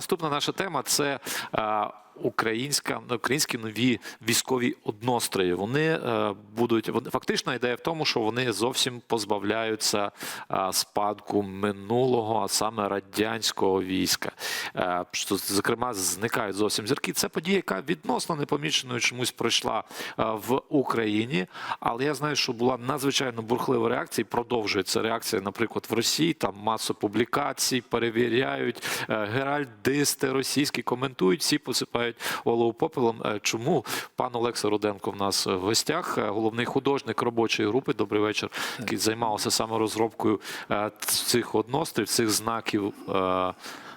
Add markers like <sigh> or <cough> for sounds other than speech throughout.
Наступна наша тема це е, українська українські нові військові однострої. Вони е, будуть фактично ідея в тому, що вони зовсім позбавляються е, спадку минулого, а саме радянського війська. Е, зокрема, зникають зовсім зірки. Це подія, яка відносно непоміченою чомусь пройшла в Україні. Але я знаю, що була надзвичайно бурхлива реакція. і Продовжується реакція, наприклад, в Росії. Там масу публікацій перевіряють геральдисти російські коментують, всі посипають голову попелом. Е, Чому пан Олекса Руденко в нас в гостях, е, головний художник робочої групи. Добрий вечір, який займався саме розробкою е, цих однострів, цих знаків. е,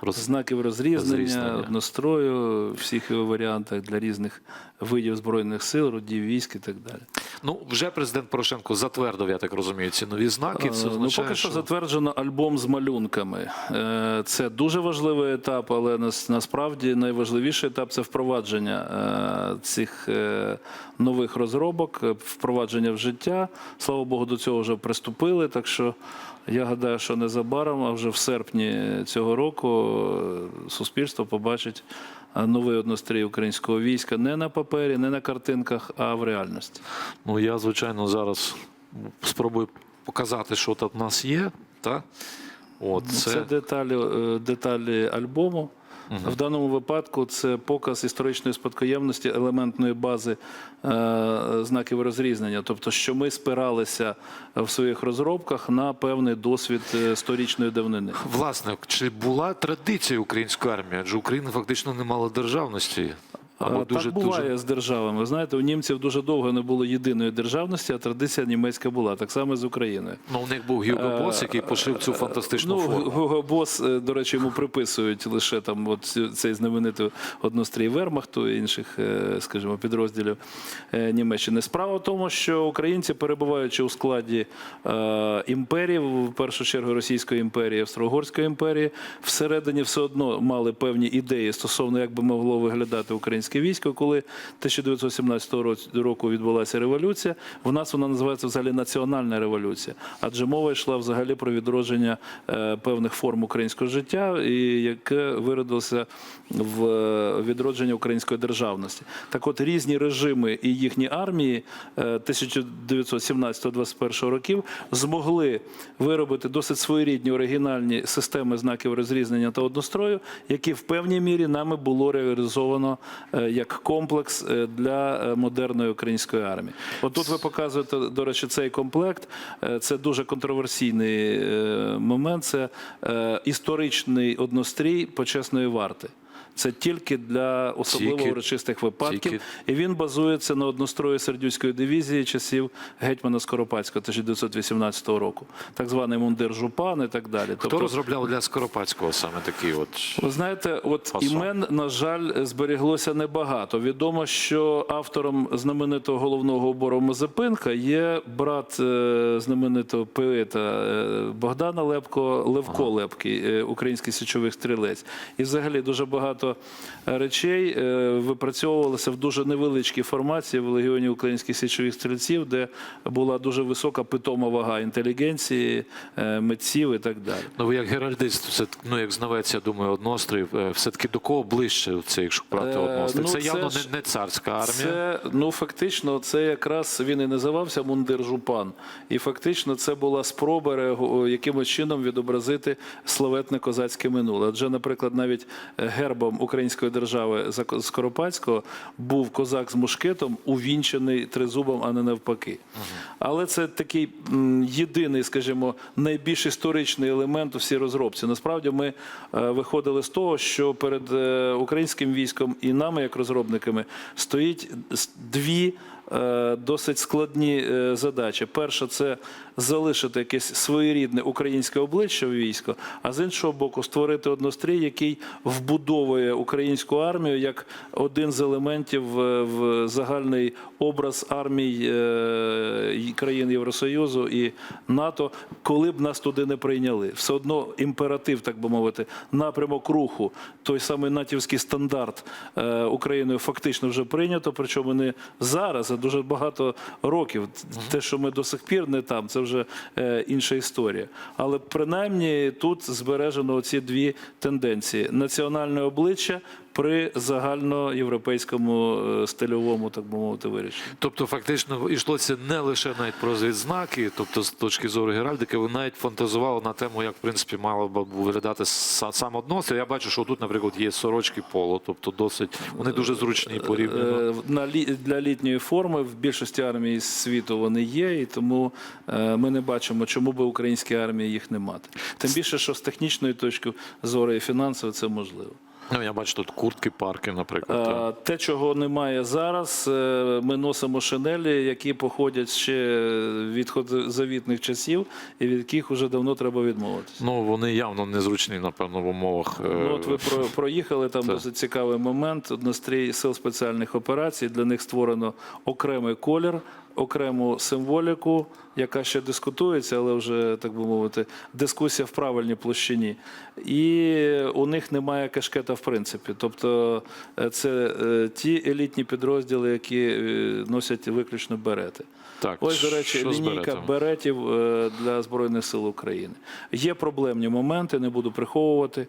роз- Знаків розрізнення, Розрізнення. однострою, всіх його варіантах для різних видів збройних сил, родів військ і так далі. Ну вже президент Порошенко затвердив, я так розумію, ці нові знаки. Це Е, ну, поки що затверджено альбом з малюнками. Е, Це дуже важливий етап, але насправді найважливіший етап це впровадження е, цих нових розробок, впровадження в життя. Слава Богу, до цього вже приступили. Так що я гадаю, що незабаром, а вже в серпні цього року, суспільство побачить новий однострій українського війська не на папері, не на картинках, а в реальності. Ну, я, звичайно, зараз спробую показати, що тут в нас є. Та? От, Це, це, деталі, е, деталі альбому. В даному випадку це показ історичної спадкоємності елементної бази е, знаків розрізнення. Тобто, що ми спиралися в своїх розробках на певний досвід е, сторічної давнини. Власне, чи була традиція української армії? Адже Україна фактично не мала державності. Або Е, дуже, так буває дуже... з державами. Ви знаєте, у німців дуже довго не було єдиної державності, а традиція німецька була так само з Україною. Ну, у них був Гюго Бос, який пошив цю фантастичну ну, форму. Гого Бос, е, до речі, йому приписують лише там от цей знаменитий однострій Вермахту і інших, е, скажімо, підрозділів е, Німеччини. Справа в тому, що українці, перебуваючи у складі е, імперії, в першу чергу Російської імперії, Австро-Угорської імперії, всередині все одно мали певні ідеї стосовно, як би могло виглядати українське військо, коли 1917 роц- року відбулася революція. В нас вона називається взагалі національна революція, адже мова йшла взагалі про відродження е, певних форм українського життя, і яке виродилося в е, відродження української державності. Так, от різні режими і їхні армії е, 1917-21 років змогли виробити досить своєрідні оригінальні системи знаків розрізнення та однострою, які в певній мірі нами було реалізовано е, як комплекс е, для е, модерної української армії. От тут ви показуєте, до речі, цей комплект. Е, Це дуже контроверсійний е, момент. Це е, історичний однострій почесної варти. Це тільки для особливо Тільки- урочистих випадків, тільки- і він базується на однострої сердюцької дивізії часів гетьмана Скоропадського 1918 року, так званий мундир Жупан і так далі. Хто розробляв для Скоропадського саме такий от? Ви знаєте, от Фасон. імен, на жаль, зберіглося небагато. Відомо, що автором знаменитого головного убору Мазепинка є брат е, знаменитого поета е, Богдана Лепко, Левко Лепкий, е, український січовий стрілець. І взагалі дуже багато речей е, випрацьовувалося в дуже невеличкій формації в легіоні українських січових стрільців, де була дуже висока питома вага інтелігенції, е, митців і так далі. Ну, ви як геральдист, все ну як знавець, я думаю, однострій, е, все-таки до кого ближче це, якщо брати Е, однострій? ну, це це явно ж- не, царська армія. Це ну фактично, це якраз він і називався мундир Жупан. І фактично це була спроба якимось чином відобразити славетне козацьке минуле. Адже, наприклад, навіть е, гербом української держави Скоропадського був козак з мушкетом, увінчений тризубом, а не навпаки. Але це такий єдиний, скажімо, найбільш історичний елемент у всій розробці. Насправді ми е, виходили з того, що перед е, українським військом і нами, як розробниками, стоїть дві. е, Досить складні задачі. Перша це залишити якесь своєрідне українське обличчя в військо, а з іншого боку, створити однострій, який вбудовує українську армію як один з елементів е, в загальний образ армій е, країн Євросоюзу і НАТО, коли б нас туди не прийняли. Все одно імператив, так би мовити, напрямок руху, той самий натівський стандарт е, Україною фактично вже прийнято, причому не зараз, а дуже багато років. Те, що ми до сих пір не там, це вже інша історія. Але принаймні тут збережено ці дві тенденції: національне обличчя при загальноєвропейському е, стильовому, так би мовити, вирішенні. Тобто, фактично, йшлося не лише навіть про відзнаки, тобто з точки зору геральдики, ви навіть фантазували на тему, як в принципі мало б виглядати сам однострій. Я бачу, що тут, наприклад, є сорочки поло, тобто досить вони дуже зручні порівняно. Е, На лі, для літньої форми в більшості армій світу вони є, і тому е, ми не бачимо, чому би українській армії їх не мати. Тим більше, що з технічної точки зору і фінансово це можливо. Ну <laughs> я бачу тут куртки, парки, наприклад. Е, Те, чого немає зараз, е, ми носимо шинелі, які походять ще від завітних часів, і від яких вже давно треба відмовитися. Ну вони явно незручні, напевно, в умовах. е, Ну, от ви про, <laughs> проїхали там Це. досить цікавий момент. Однострій сил спеціальних операцій. Для них створено окремий колір, окрему символіку, яка ще дискутується, але вже так би мовити, дискусія в правильній площині. І у них немає кашкета в принципі. Тобто е, це е, ті елітні підрозділи, які е, носять виключно берети. Так, Ось, до речі, лінійка беретів для Збройних сил України. Є проблемні моменти, не буду приховувати.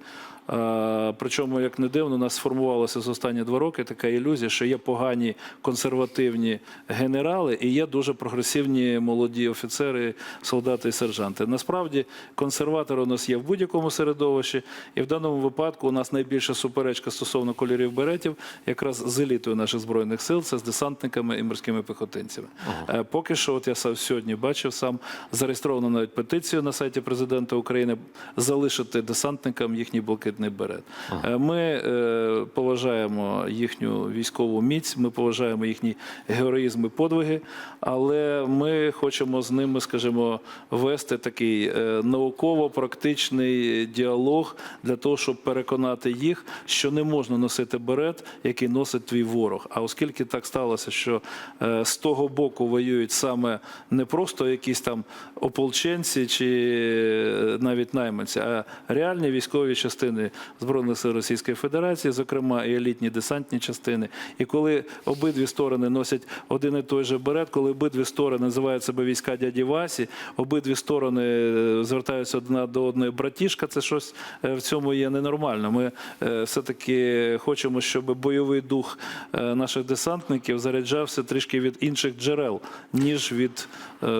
Причому, як не дивно, у нас сформувалася за останні два роки така ілюзія, що є погані консервативні генерали і є дуже прогресивні молоді офіцери, солдати і сержанти. Насправді, консерватори у нас є в будь-якому середовищі, і в даному випадку у нас найбільша суперечка стосовно кольорів беретів, якраз з елітою наших збройних сил, це з десантниками і морськими піхотинцями. Е, Поки що, от я сам сьогодні бачив сам зареєстровано навіть петицію на сайті президента України залишити десантникам їхній блакитний берет. Е, Ми е, поважаємо їхню військову міць, ми поважаємо їхній героїзм і подвиги, але ми хочемо з ними, скажімо, вести такий е, науково-практичний діалог для того, щоб переконати їх, що не можна носити берет, який носить твій ворог. А оскільки так сталося, що е, з того боку воюють саме не просто якісь там ополченці чи навіть найманці, а реальні військові частини Збройних сил Російської Федерації, зокрема і елітні десантні частини. І коли обидві сторони носять один і той же берет, коли обидві сторони називають себе війська дяді Васі, обидві сторони е, звертаються одна до одної братішка, це щось е, в цьому є ненормально. Ми е, все-таки хочемо, щоб бойовий дух наших десантників заряджався трішки від інших джерел, ніж від,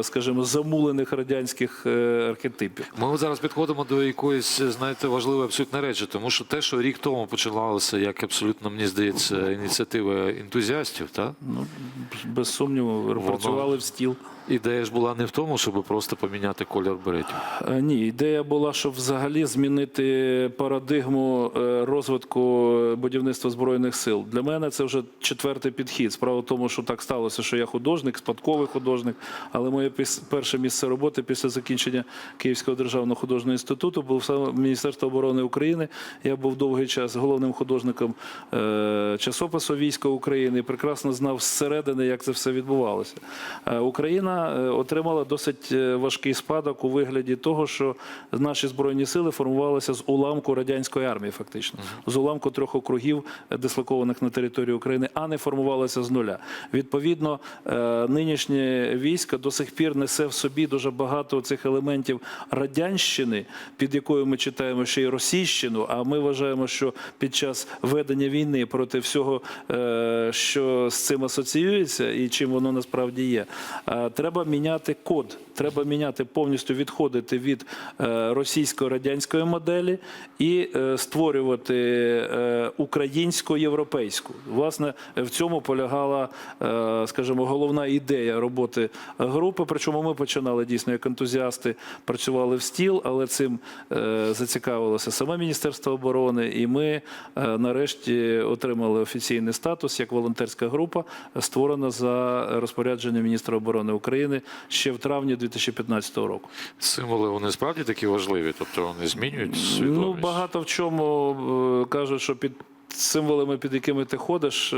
скажімо, замулених радянських архетипів. Ми зараз підходимо до якоїсь, знаєте, важливої абсолютно речі, тому що те, що рік тому починалося, як абсолютно мені здається, ініціатива ентузіастів, так? Ну, без сумніву, працювали в стіл. Ідея ж була не в тому, щоб просто поміняти колір беретів. Е, Ні, ідея була, щоб взагалі змінити парадигму е, розвитку будівництва збройних сил. Для мене це вже четвертий підхід. Справа в тому, що так сталося, що я художник, спадковий художник, але моє перше місце роботи після закінчення Київського державного художнього інституту був саме Міністерство оборони України. Я був довгий час головним художником е, часопису Війська України і прекрасно знав зсередини, як це все відбувалося. Е, Україна е, отримала досить е, важкий спадок у вигляді того, що наші збройні сили формувалися з уламку радянської армії, фактично, з уламку трьох округів, е, дислокованих на території України, а не формувалися з нуля. Відповідно, нинішнє військо до сих пір несе в собі дуже багато цих елементів радянщини, під якою ми читаємо ще й російщину. А ми вважаємо, що під час ведення війни проти всього, що з цим асоціюється і чим воно насправді є, треба міняти код. Треба міняти повністю відходити від е, російсько-радянської моделі і е, створювати е, українсько-європейську. Власне, в цьому полягала, скажімо, головна ідея роботи групи. Причому ми починали дійсно як ентузіасти, працювали в стіл, але цим зацікавилося саме Міністерство оборони, і ми нарешті отримали офіційний статус як волонтерська група, створена за розпорядженням міністра оборони України ще в травні 2015 року. Символи вони справді такі важливі, тобто вони змінюють свідомість. Ну, багато в чому е, кажуть, що під символами, під якими ти ходиш, е,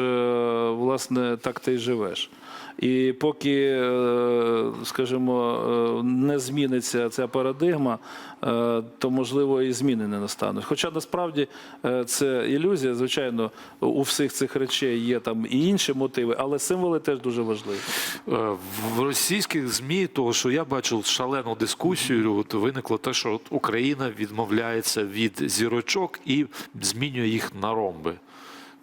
власне, так ти й живеш. І поки, е, скажімо, е, не зміниться ця парадигма, е, то можливо і зміни не настануть. Хоча насправді це ілюзія, звичайно, у всіх цих речей є там і інші мотиви, але символи теж дуже важливі. В російських ЗМІ, того, що я бачив шалену дискусію, от виникло те, що от Україна відмовляється від зірочок і змінює їх на ромби.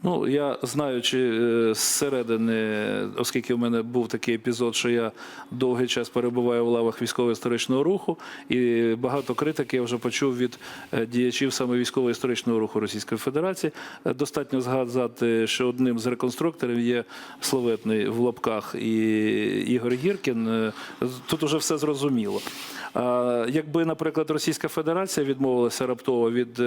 Ну, я знаючи е, зсередини, оскільки в мене був такий епізод, що я довгий час перебуваю в лавах військово-історичного руху, і багато критики я вже почув від е, діячів саме військово-історичного руху Російської Федерації. Е, Достатньо згадати, що одним з реконструкторів є славетний в лапках і Ігор Гіркін. Тут уже все зрозуміло. Якби, наприклад, Російська Федерація відмовилася раптово від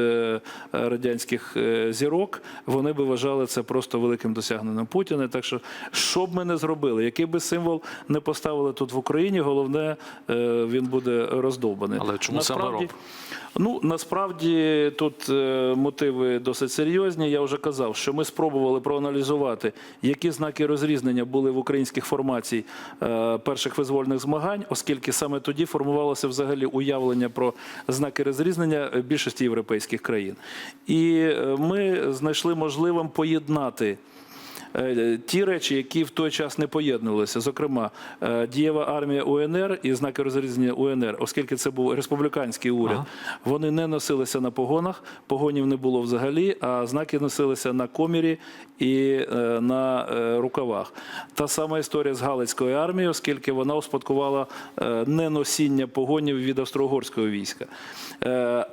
радянських зірок, вони би вважали це просто великим досягненням Путіна. Так що, що б ми не зробили, який би символ не поставили тут в Україні, головне е, він буде роздовбаний. Але чому саме ромб? Ну насправді тут е, мотиви досить серйозні. Я вже казав, що ми спробували проаналізувати, які знаки розрізнення були в українських формацій е, перших визвольних змагань, оскільки саме тоді формувалося взагалі уявлення про знаки розрізнення більшості європейських країн. І ми знайшли можливим поєднати. Е, Ті речі, які в той час не поєднувалися, зокрема, е, дієва армія УНР і знаки розрізнення УНР, оскільки це був республіканський уряд, Ага. вони не носилися на погонах, погонів не було взагалі, а знаки носилися на комірі і е, на рукавах. Та сама історія з Галицькою армією, оскільки вона успадкувала е, неносіння погонів від австро-угорського війська.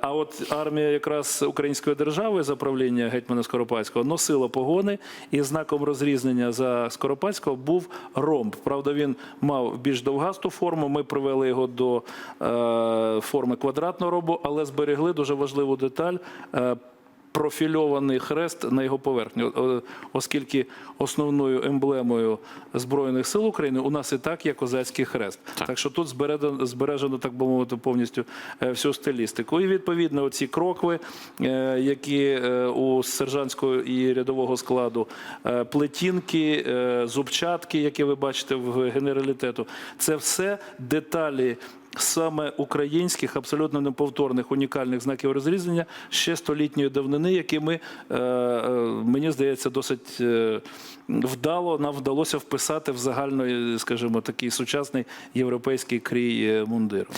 А от армія якраз Української держави за правління гетьмана Скоропадського носила погони, і знаком розрізнення за Скоропадського був ромб. Правда, він мав більш довгасту форму. Ми привели його до е, форми квадратного ромбу, але зберегли дуже важливу деталь. Е, Профільований хрест на його поверхні, оскільки основною емблемою Збройних сил України у нас і так є козацький хрест. Так. Так, що тут збережено, збережено, так би мовити, повністю е, всю стилістику. І відповідно ці крокви, е, які е, у сержантського і рядового складу, е, плетінки, е, зубчатки, які ви бачите в генералітету, це все деталі. Саме українських, абсолютно неповторних унікальних знаків розрізнення ще столітньої давнини, які ми, е, е, мені здається, досить е, вдало нам вдалося вписати в загальний, скажімо, такий сучасний європейський крій мундиру.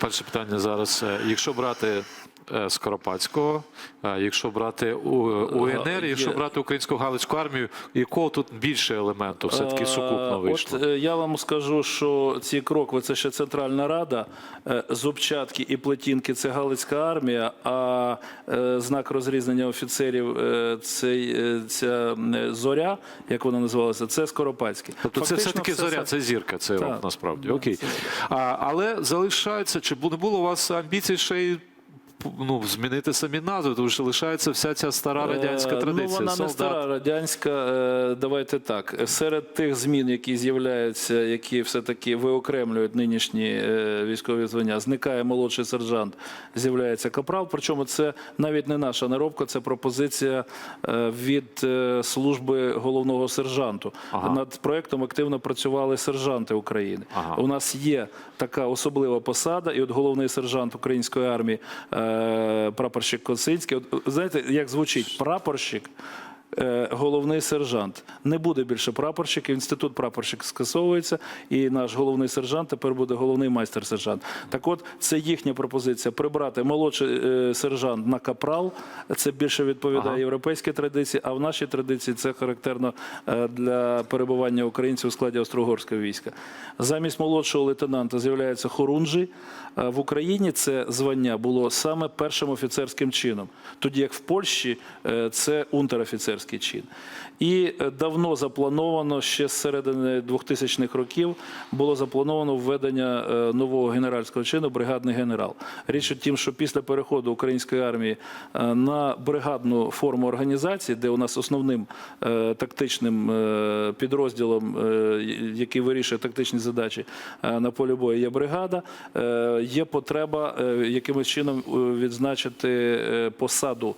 Перше питання зараз. Якщо брати Скоропадського, е, якщо брати УНР, якщо брати українську галицьку армію, якого тут більше елементу все-таки сукупно Е, вийшло? От е, я вам скажу, що ці крокви це ще Центральна Рада, е, зубчатки і плетінки це Галицька армія, а е, знак розрізнення офіцерів е, цей, е, ця е, зоря, як вона називалася, це Скоропадський. Тобто це все-таки все зоря, це- це зірка, це Так. насправді. Да, Окей. це А, але залишається, чи не було у вас амбіцій ще й ну, змінити самі назви, тому що лишається вся ця стара радянська Е, традиція. Ну, вона не стара радянська. е, Давайте так. Серед тих змін, які з'являються, які все-таки виокремлюють нинішні е, військові звання, зникає молодший сержант, з'являється капрал. Причому це навіть не наша наробка, це пропозиція е, від е, служби головного сержанту. Ага. Над проектом активно працювали сержанти України. Ага. У нас є така особлива посада, і от головний сержант української армії, е, прапорщик Косинський. От, знаєте, як звучить прапорщик? Е, Головний сержант не буде більше прапорщиків. Інститут прапорщик скасовується, і наш головний сержант тепер буде головний майстер-сержант. Так, от це їхня пропозиція: прибрати молодший е, сержант на капрал. Це більше відповідає Ага. європейській традиції. А в нашій традиції це характерно е, для перебування українців у складі австро-угорського війська. Замість молодшого лейтенанта з'являється хорунжий. В Україні це звання було саме першим офіцерським чином, тоді як в Польщі це унтер-офіцерський чин. І е, давно заплановано ще з середини 2000-х років було заплановано введення е, нового генеральського чину бригадний генерал. Річ у тім, що після переходу української армії е, на бригадну форму організації, де у нас основним тактичним підрозділом, який вирішує тактичні задачі на полі бою, є бригада, є потреба якимось чином відзначити посаду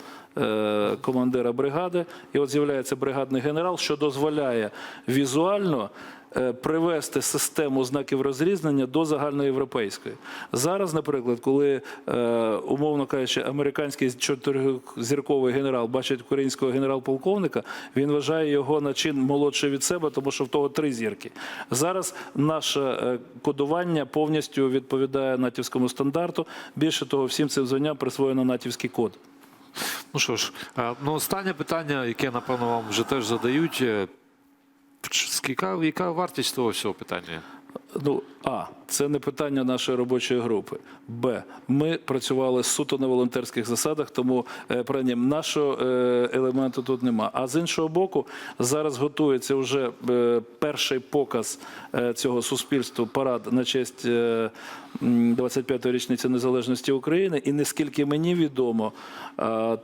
командира бригади. І от з'являється бригадний генерал, що дозволяє візуально е, привести систему знаків розрізнення до загальноєвропейської. Зараз, наприклад, коли, е, умовно кажучи, американський чотиризірковий генерал бачить українського генерал-полковника, він вважає його на чин молодше від себе, тому що в того три зірки. Зараз наше е, кодування повністю відповідає натівському стандарту. Більше того, всім цим званням присвоєно натівський код. Ну що ж, е, ну останнє питання, яке напевно вам вже теж задають. е, Скільки, яка вартість того всього питання? Ну, А, це не питання нашої робочої групи. Б. Ми працювали суто на волонтерських засадах, тому е, принаймні, нашого е, елементу тут нема. А з іншого боку, зараз готується вже е, перший показ цього суспільства, парад на честь е, м, 25-ї річниці незалежності України. І наскільки мені відомо,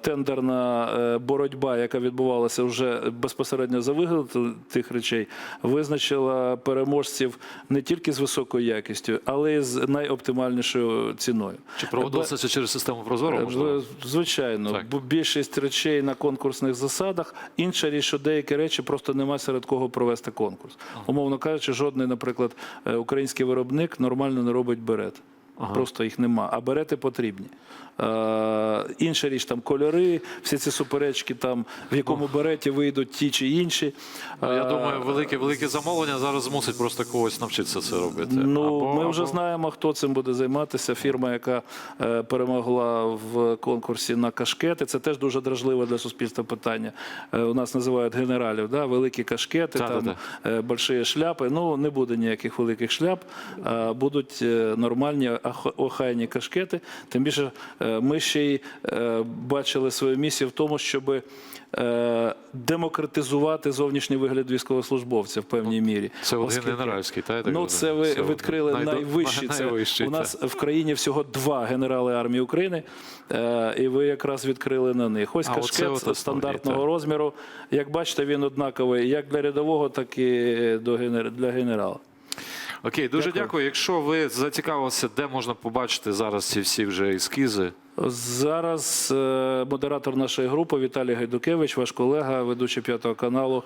тендерна боротьба, яка відбувалася вже безпосередньо за вигляд тих речей, визначила переможців не тільки з високою якістю, але й з найоптимальнішою ціною. Чи проводилося це через систему Прозоро? Е, Можливо? Звичайно, Так. бо більшість речей на конкурсних засадах. Інша річ, що деякі речі просто немає серед кого провести конкурс. Умовно кажучи, жодний, наприклад, е, український виробник нормально не робить берет. Просто їх нема, а берети потрібні. Е, інша річ там кольори, всі ці суперечки, там в якому береті вийдуть ті чи інші. Ну, Я Е, думаю, велике велике замовлення зараз змусить просто когось навчитися це робити. Ну, Або- ми вже або- знаємо, хто цим буде займатися. Фірма, яка е, перемогла в конкурсі на кашкети. Це теж дуже дражливе для суспільства питання. Е, у нас називають генералів, да? великі кашкети, Так, там так, е, больші шляпи. Ну, не буде ніяких великих шляп, а будуть е, нормальні охайні кашкети. Тим більше е, ми ще й е, бачили свою місію в тому, щоб е, демократизувати зовнішній вигляд військовослужбовця в певній мірі. Це Оскільки- генеральський, та, Ну, це ви Це відкрили найдо- найвищий. Це найвищий, у та. нас в країні всього два генерали армії України, і ви якраз відкрили на них. Ось А, оце кашкет основні, стандартного так. розміру. Як бачите, він однаковий як для рядового, так і до для генерала. Окей, дуже Дякую. дякую. Якщо ви зацікавилися, де можна побачити зараз ці всі вже ескізи. Зараз е, модератор нашої групи Віталій Гайдукевич, ваш колега, ведучий п'ятого каналу.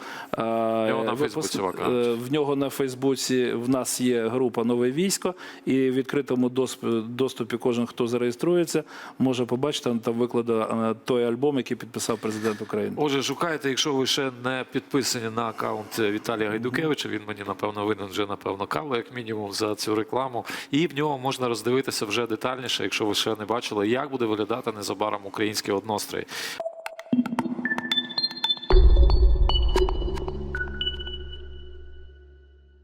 нього на випуск- Фейсбуці е, В нього на Фейсбуці в нас є група Нове військо, і в відкритому доступі кожен, хто зареєструється, може побачити там викладено той альбом, який підписав президент України. Отже, шукайте, якщо ви ще не підписані на аккаунт Віталія Гайдукевича, він мені напевно винен вже напевно каву, як мінімум, за цю рекламу. І в нього можна роздивитися вже детальніше, якщо ви ще не бачили, як буде виглядати незабаром український однострій.